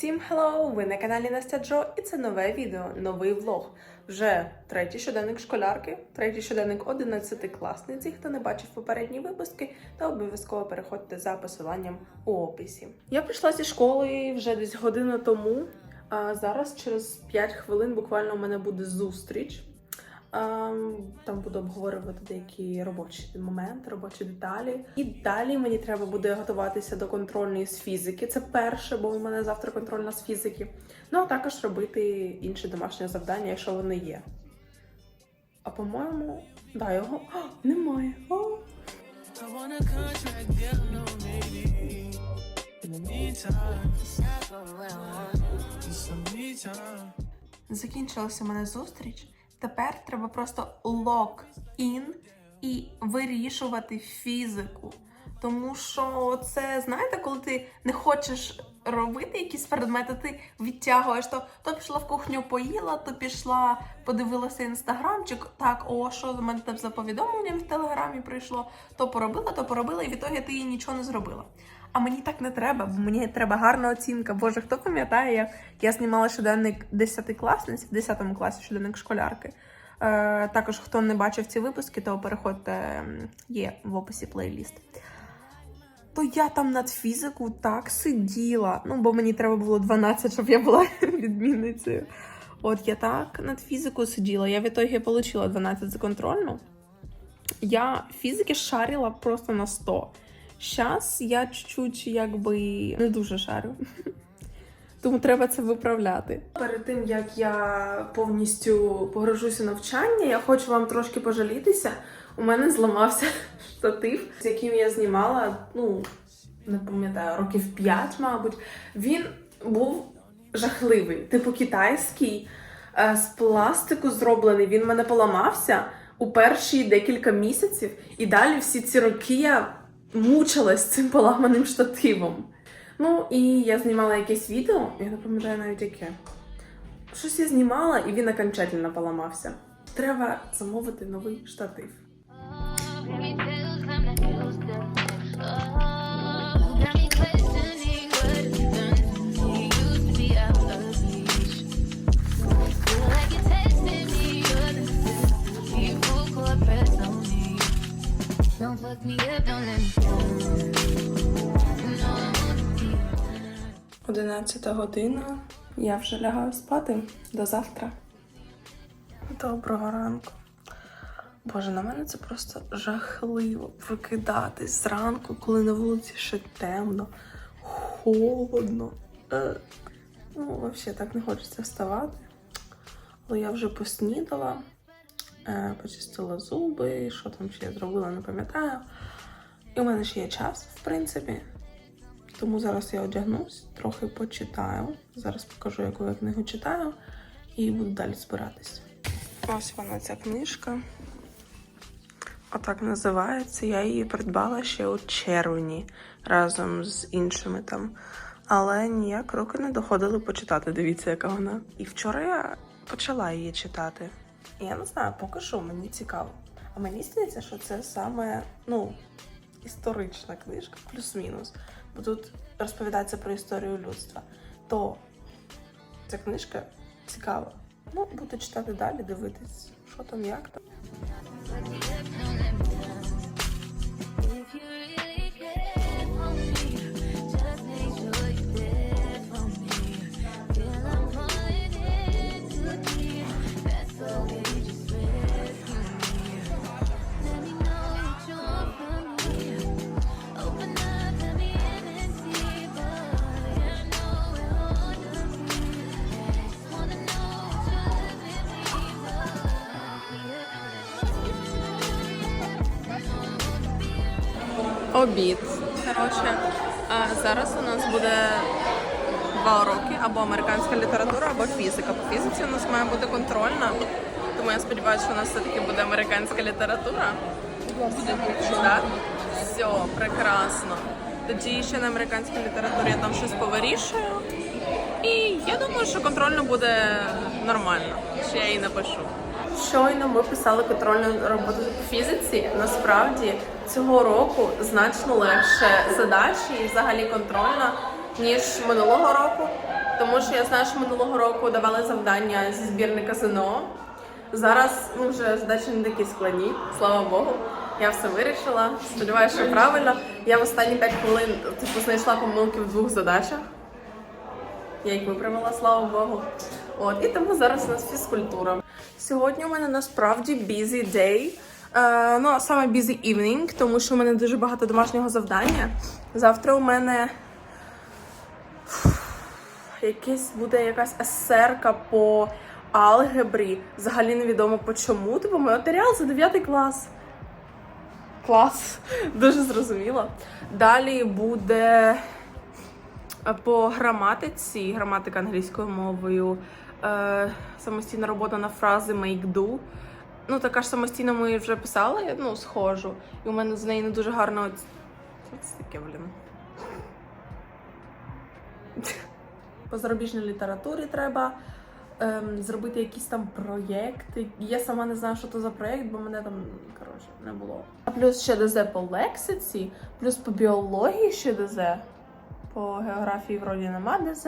Всім hello! Ви на каналі Настя Джо, і це нове відео, новий влог. Вже третій щоденник школярки, третій щоденник 11-класниці. Хто не бачив попередні випуски, то обов'язково переходьте за посиланням у описі. Я прийшла зі школи вже десь годину тому. А зараз через 5 хвилин буквально у мене буде зустріч. Ем, Там буду обговорювати деякі робочі моменти, робочі деталі. І далі мені треба буде готуватися до контрольної з фізики. Це перше, бо у мене завтра контрольна з фізики. Ну а також робити інші домашні завдання, якщо вони є. А по-моєму, да, його О, немає. О! Закінчилася мене зустріч. Тепер треба просто лог ін і вирішувати фізику. Тому що це, знаєте, коли ти не хочеш робити якісь предмети, ти відтягуєш, то, то пішла в кухню поїла, то пішла, подивилася інстаграмчик, так, о, що в мене там за повідомленням в телеграмі прийшло, то поробила, то поробила, і в ітогі ти нічого не зробила. А мені так не треба, бо мені треба гарна оцінка. Боже, хто пам'ятає, як я знімала щоденник 10 класниць, в 10 класі щоденник школярки. Е, також, хто не бачив ці випуски, то переходьте, є в описі плейліст. То я там над фізику так сиділа. Ну, бо мені треба було 12, щоб я була відмінницею. От я так над фізикою сиділа. Я в ітогі отримала 12 за контрольну. Я фізики шарила просто на 100. Зараз я чуть-чуть якби не дуже шарю. Тому треба це виправляти. Перед тим як я повністю погружуся навчання, я хочу вам трошки пожалітися. У мене зламався штатив, з яким я знімала, ну не пам'ятаю, років 5, мабуть. Він був жахливий, типу китайський, е, з пластику зроблений. Він мене поламався у перші декілька місяців, і далі всі ці роки я мучилась цим поламаним штативом. Ну і я знімала якесь відео, я не пам'ятаю навіть яке. Щось я знімала, і він окончательно поламався. Треба замовити новий штатив. 11 година. Я вже лягаю спати. До завтра. Доброго ранку. Боже, на мене це просто жахливо викидатись зранку, коли на вулиці ще темно, холодно. Е, Ну, взагалі так не хочеться вставати. Але я вже поснідала, е, почистила зуби, що там ще я зробила, не пам'ятаю. І у мене ще є час, в принципі. Тому зараз я одягнусь, трохи почитаю. Зараз покажу, яку я книгу читаю, і буду далі збиратись. Ось вона ця книжка. Отак називається. Я її придбала ще у червні разом з іншими там. Але ніяк роки не доходили почитати. Дивіться, яка вона. І вчора я почала її читати. Я не знаю, поки що мені цікаво. А мені здається, що це саме ну, історична книжка, плюс-мінус. Бо розповідатися про історію людства. То ця книжка цікава. Ну, буду читати далі, дивитись, що там, як там. Обід. Коротше, а зараз у нас буде два уроки або американська література, або фізика. По фізиці у нас має бути контрольна. Тому я сподіваюся, що у нас все-таки буде американська література. Так? Все, прекрасно. Тоді ще на американській літературі я там щось повирішую. І я думаю, що контрольно буде нормально. Що я її напишу. Щойно ми писали контрольну роботу по фізиці. Насправді цього року значно легше задачі і взагалі контрольна, ніж минулого року. Тому що я знаю, що минулого року давали завдання зі збірника ЗНО. Зараз ну, вже задачі не такі складні, слава Богу. Я все вирішила. Сподіваюся, що правильно. Я в останні 5 хвилин типу, знайшла помилки в двох задачах. Я їх виправила, слава Богу. От, і тому зараз у нас фізкультура. Сьогодні у мене насправді busy day. Е, ну, саме busy evening, тому що у мене дуже багато домашнього завдання. Завтра у мене якесь буде якась есерка по алгебрі. Взагалі невідомо по чому. Типу матеріал за 9 клас. Клас, дуже зрозуміло. Далі буде по граматиці, граматика англійською мовою, е, самостійна робота на фрази make do. Ну, така ж самостійно ми вже писали, я, ну, схожу. І у мене з неї не дуже гарно. Що це таке, блін? По зарубіжній літературі треба ем, зробити якийсь там проєкт. Я сама не знаю, що це за проєкт, бо мене там коротше не було. А плюс ще ДЗ по лексиці, плюс по біології ще ДЗ. По географії вроді нема ДЗ.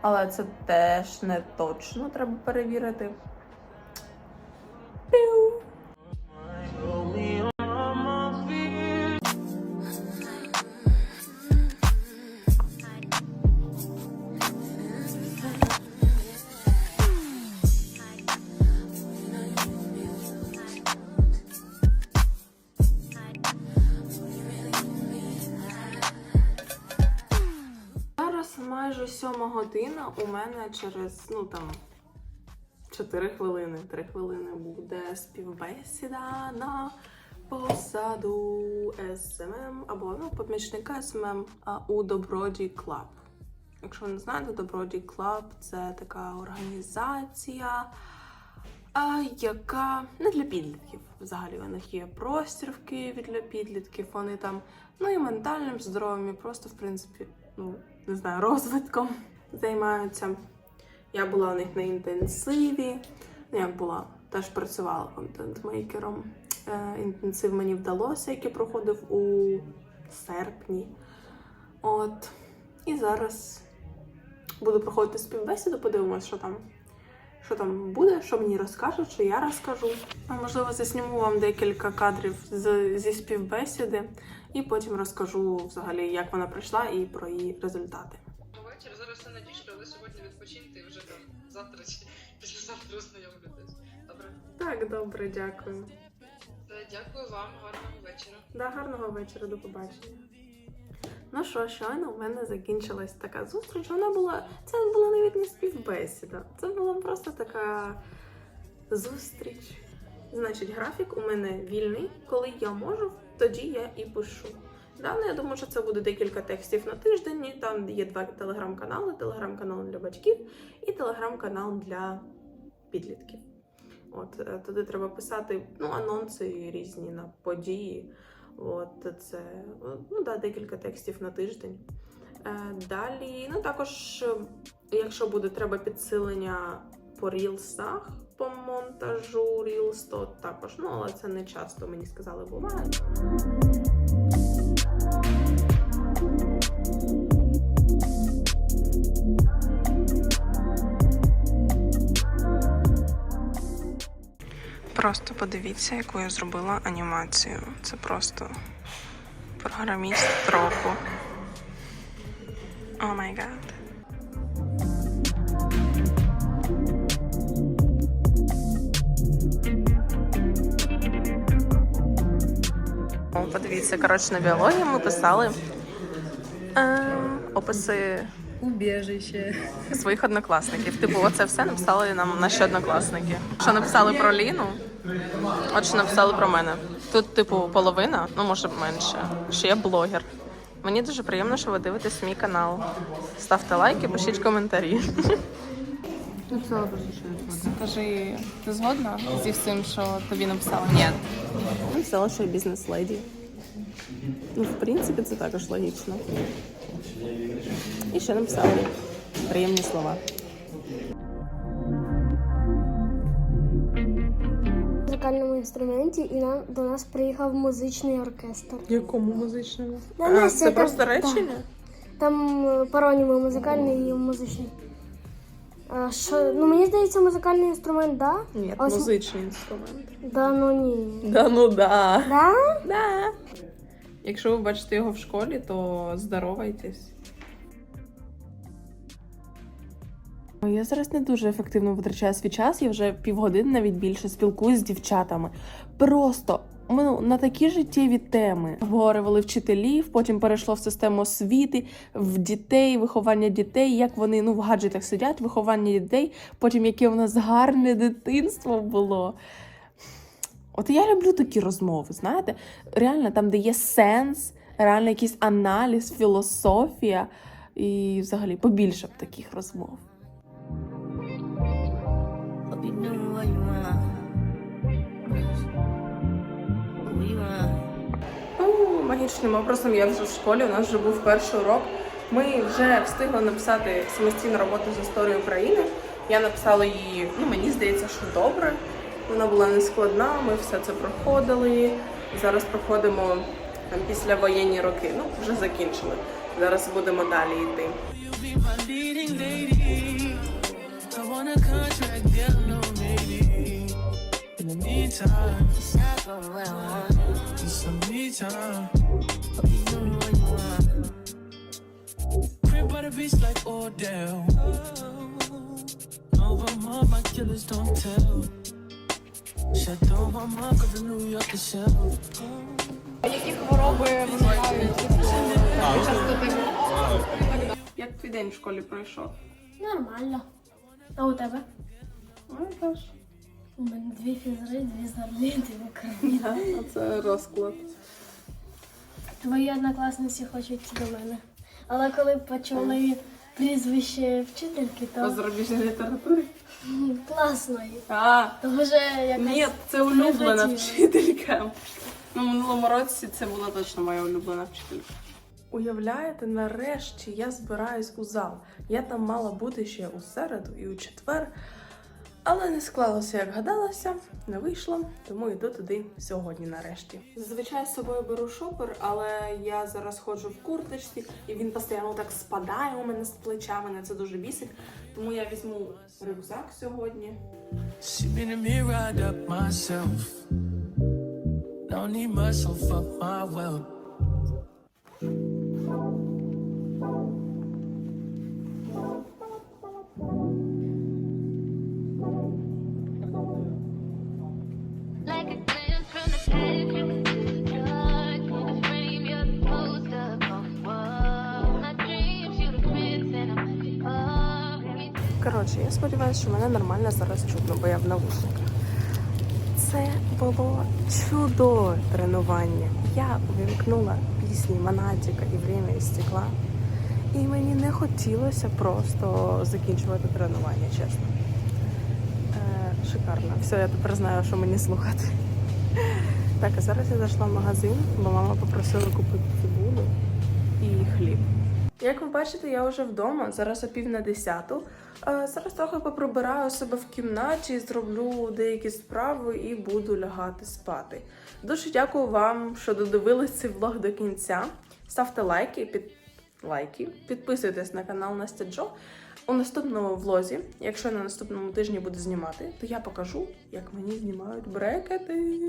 Але це теж не точно треба перевірити. Піу. Зараз майже сьома година. У мене через ну там 4 хвилини, 3 хвилини буде співбесіда на посаду СММ або ну, помічника СММ а, у Доброді Клаб. Якщо ви не знаєте, Доброді Клаб це така організація, яка не для підлітків. Взагалі у них є простір в Києві для підлітків. Вони там ну і ментальним здоров'ям, і просто в принципі, ну не знаю, розвитком займаються. Я була у них на інтенсиві. Ну, як була, теж працювала контент-мейкером. Е, інтенсив мені вдалося, який проходив у серпні. От. І зараз буду проходити співбесіду, подивимось, що там, що там буде, що мені розкажуть, що я розкажу. Можливо, засніму вам декілька кадрів з, зі співбесіди, і потім розкажу взагалі, як вона пройшла і про її результати. Вечір зараз все надійшло, але сьогодні там завтра чи післязавтра ознайомитись. Добре? Так, добре, дякую. Е, Дякую вам, гарного вечора. Да, гарного вечора, до побачення. Ну що, щойно у мене закінчилась така зустріч. Вона була. Це була навіть не співбесіда. Це була просто така зустріч. Значить, графік у мене вільний. Коли я можу, тоді я і пишу. Да, ну, я думаю, що це буде декілька текстів на тиждень. Там є два телеграм-канали: телеграм-канал для батьків і телеграм-канал для підлітків. От е, туди треба писати ну, анонси різні на події. От це ну да, декілька текстів на тиждень. Е, далі, ну також, е, якщо буде треба підсилення по рілсах, по монтажу рілс, то також, ну але це не часто мені сказали, буває. Просто подивіться, яку я зробила анімацію. Це просто програміст року. О май гад. Подивіться, коротше, на біології ми писали е, описи Убежище. своїх однокласників. Типу, оце все написали нам наші однокласники. Що написали про Ліну, от що написали про мене. Тут, типу, половина, ну може менше. Що я блогер. Мені дуже приємно, що ви дивитесь мій канал. Ставте лайки, пишіть коментарі. Написала просто, що я згодна. Скажи, ти згодна зі всім, що тобі написали? Ні. Написала, що я бізнес-леді. Ну, в принципі, це також логічно. І ще написали приємні слова. Музикальному інструменті, і нам до нас приїхав музичний оркестр. Якому музичному? Да, А, Настя, це так, просто речення? Там е, пароніми музикальний і музичний. А, що, ну мені здається, музикальний інструмент, да? Ні, А ось- музичний інструмент. Да, ну ні. Да ну да. Да? Да. Якщо ви бачите його в школі, то здоровайтесь. Я зараз не дуже ефективно витрачаю свій час, я вже півгодини навіть більше спілкуюсь з дівчатами. Просто ну, на такі життєві теми обговорювали вчителів, потім перейшло в систему освіти, в дітей, виховання дітей, як вони ну, в гаджетах сидять, виховання дітей, потім яке у нас гарне дитинство було. От я люблю такі розмови, знаєте, реально там, де є сенс, реально якийсь аналіз, філософія і взагалі побільше б таких розмов. Магічним образом я вже в школі, у нас вже був перший урок. Ми вже встигли написати самостійну роботу з історії України. Я написала її, ну мені здається, що добре. Вона була не складна, ми все це проходили. Зараз проходимо там післявоєнні роки. Ну, вже закінчили. Зараз будемо далі йти. Me time. Hope you knew what you want. Crib by the beach like Odell. Over my, my killers don't tell. Shut down my mind, cause I New York is shell. Як твій день в школі пройшов? Нормально. А у тебе? Ну, теж. У мене дві фізри, дві зорли, дві України. Це розклад. Твої однокласниці хочуть до мене. Але коли почули прізвище вчительки, то зарубіжній літературі? м, класно їй. А, То вже якось... Ні, це улюблена вчителька. Ну, минулому році це була точно моя улюблена вчителька. Уявляєте, нарешті я збираюсь у зал. Я там мала бути ще у середу і у четвер, але не склалося, як гадалося, не вийшло, тому йду туди сьогодні нарешті. Зазвичай з собою беру шопер, але я зараз ходжу в курточці, і він постійно так спадає у мене з плеча, мене це дуже бісить. Тому я візьму рюкзак сьогодні. Myself. Don't need muscle for my wealth. Сподіваюся, що мене нормально зараз чутно, бо я в навушниках. Це було чудове тренування. Я увімкнула пісні Монатіка і Время із стекла. І мені не хотілося просто закінчувати тренування, чесно. Е, шикарно. Все, я тепер знаю, що мені слухати. Так, а зараз я зайшла в магазин, бо мама попросила купити цибулю і хліб. Як ви бачите, я вже вдома, зараз о пів на десяту. Е, Зараз трохи поприбираю себе в кімнаті, зроблю деякі справи і буду лягати спати. Дуже дякую вам, що додивились цей влог до кінця. Ставте лайки, під... лайки, підписуйтесь на канал Настя Джо. У наступному влозі, якщо на наступному тижні буду знімати, то я покажу, як мені знімають брекети.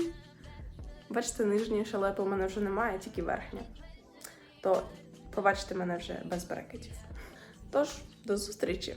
Бачите, нижньої шалепи у мене вже немає, тільки верхня. То побачите мене вже без брекетів. Тож, до зустрічі!